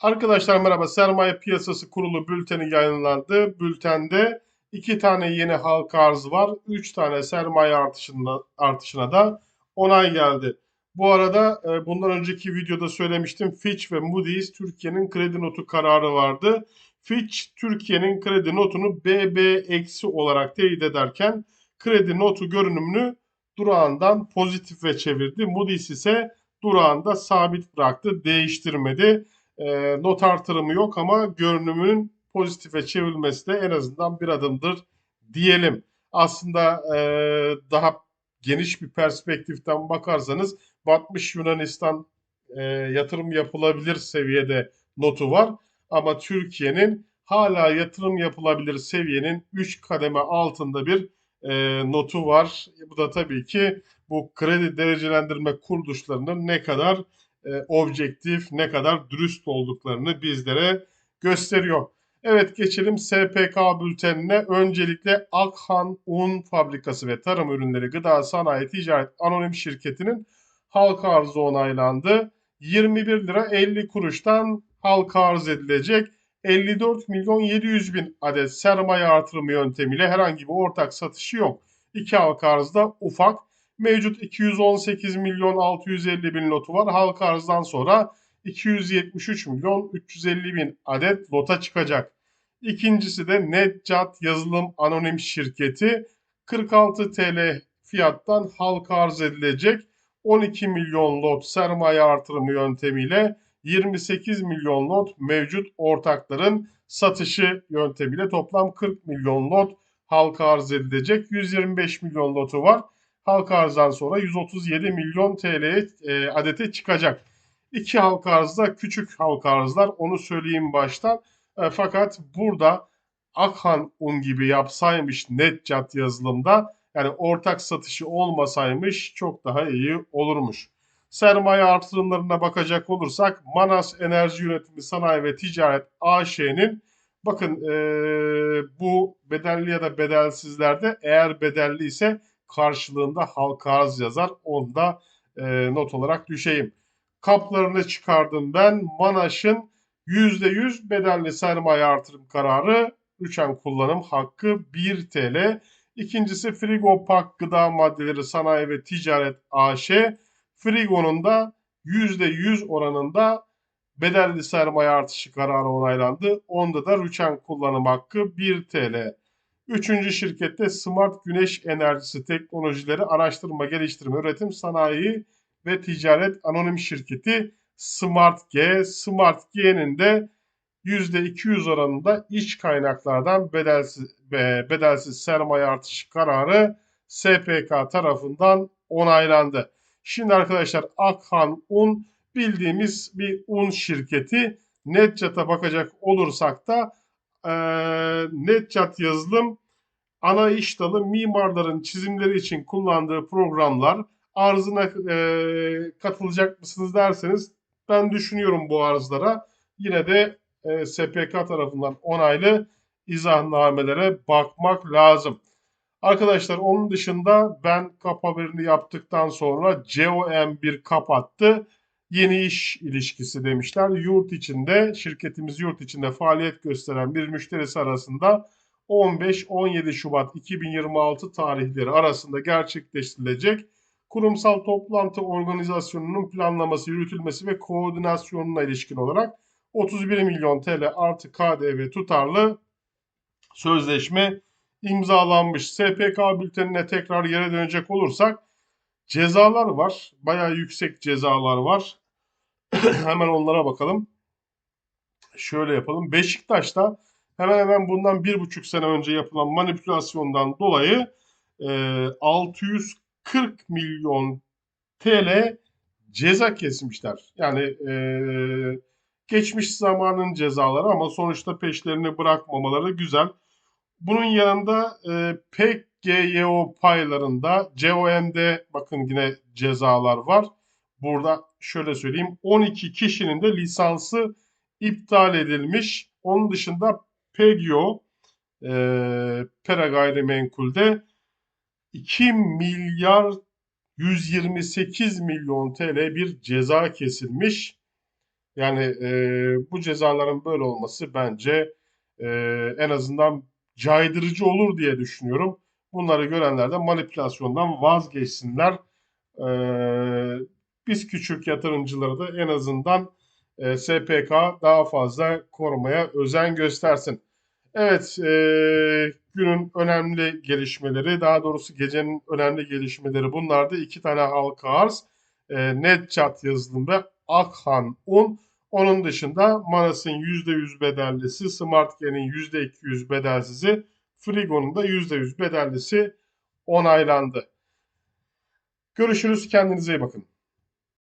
Arkadaşlar merhaba. Sermaye Piyasası Kurulu bülteni yayınlandı. Bültende iki tane yeni halka arz var. Üç tane sermaye artışına, artışına da onay geldi. Bu arada e, bundan önceki videoda söylemiştim. Fitch ve Moody's Türkiye'nin kredi notu kararı vardı. Fitch Türkiye'nin kredi notunu BB olarak teyit ederken kredi notu görünümünü durağından pozitife çevirdi. Moody's ise durağında sabit bıraktı, değiştirmedi e, not artırımı yok ama görünümün pozitife çevrilmesi de en azından bir adımdır diyelim. Aslında e, daha geniş bir perspektiften bakarsanız batmış Yunanistan e, yatırım yapılabilir seviyede notu var. Ama Türkiye'nin hala yatırım yapılabilir seviyenin 3 kademe altında bir e, notu var. Bu da tabii ki bu kredi derecelendirme kuruluşlarının ne kadar e, objektif, ne kadar dürüst olduklarını bizlere gösteriyor. Evet geçelim SPK bültenine. Öncelikle Akhan Un Fabrikası ve Tarım Ürünleri Gıda Sanayi Ticaret Anonim Şirketi'nin halka arzı onaylandı. 21 lira 50 kuruştan halka arz edilecek 54 milyon 700 bin adet sermaye artırımı yöntemiyle herhangi bir ortak satışı yok. İki halka arzda ufak Mevcut 218 milyon 650 bin lotu var. Halka arzdan sonra 273 milyon 350 bin adet lota çıkacak. İkincisi de Netcat Yazılım Anonim Şirketi 46 TL fiyattan halka arz edilecek 12 milyon lot sermaye artırımı yöntemiyle 28 milyon lot mevcut ortakların satışı yöntemiyle toplam 40 milyon lot halka arz edilecek. 125 milyon lotu var halka arzdan sonra 137 milyon TL e, adete çıkacak. İki halka arzda küçük halka arzlar onu söyleyeyim baştan. E, fakat burada Akhan Un gibi yapsaymış Netcat yazılımda yani ortak satışı olmasaymış çok daha iyi olurmuş. Sermaye artırımlarına bakacak olursak Manas Enerji Yönetimi Sanayi ve Ticaret AŞ'nin bakın e, bu bedelli ya da bedelsizlerde eğer bedelli ise karşılığında halka arz yazar. Onu da e, not olarak düşeyim. Kaplarını çıkardım ben. Manaş'ın %100 bedelli sermaye artırım kararı 3 an kullanım hakkı 1 TL. İkincisi Frigo Pak Gıda Maddeleri Sanayi ve Ticaret AŞ. Frigo'nun da %100 oranında bedelli sermaye artışı kararı onaylandı. Onda da rüçhan kullanım hakkı 1 TL. Üçüncü şirkette Smart Güneş Enerjisi Teknolojileri Araştırma, Geliştirme, Üretim, Sanayi ve Ticaret Anonim Şirketi Smart G. Smart G'nin de %200 oranında iç kaynaklardan bedelsiz, bedelsiz sermaye artışı kararı SPK tarafından onaylandı. Şimdi arkadaşlar Akhan Un bildiğimiz bir un şirketi. Netcat'a bakacak olursak da e, Netcat yazılım ana iş dalı mimarların çizimleri için kullandığı programlar arzına e, katılacak mısınız derseniz ben düşünüyorum bu arzlara. Yine de e, SPK tarafından onaylı izahnamelere bakmak lazım. Arkadaşlar onun dışında ben kap haberini yaptıktan sonra COM bir kapattı. Yeni iş ilişkisi demişler. Yurt içinde, şirketimiz yurt içinde faaliyet gösteren bir müşterisi arasında 15-17 Şubat 2026 tarihleri arasında gerçekleştirilecek kurumsal toplantı organizasyonunun planlaması, yürütülmesi ve koordinasyonuna ilişkin olarak 31 milyon TL artı KDV tutarlı sözleşme imzalanmış. SPK bültenine tekrar yere dönecek olursak cezalar var. Bayağı yüksek cezalar var. Hemen onlara bakalım. Şöyle yapalım. Beşiktaş'ta hemen hemen bundan bir buçuk sene önce yapılan manipülasyondan dolayı e, 640 milyon TL ceza kesmişler. Yani e, geçmiş zamanın cezaları ama sonuçta peşlerini bırakmamaları güzel. Bunun yanında e, PGYO paylarında COM'de bakın yine cezalar var. Burada şöyle söyleyeyim 12 kişinin de lisansı iptal edilmiş. Onun dışında Pegio e, Pera Gayrimenkul'de 2 milyar 128 milyon TL bir ceza kesilmiş. Yani e, bu cezaların böyle olması bence e, en azından caydırıcı olur diye düşünüyorum. Bunları görenler de manipülasyondan vazgeçsinler. E, biz küçük yatırımcıları da en azından e, SPK daha fazla korumaya özen göstersin. Evet, e, günün önemli gelişmeleri, daha doğrusu gecenin önemli gelişmeleri bunlardı. İki tane halka arz, e, Netchat yazılım ve Akhan Un. Onun dışında Manas'ın %100 bedellisi, SmartGen'in %200 bedelsizi, Frigo'nun da %100 bedellisi onaylandı. Görüşürüz, kendinize iyi bakın.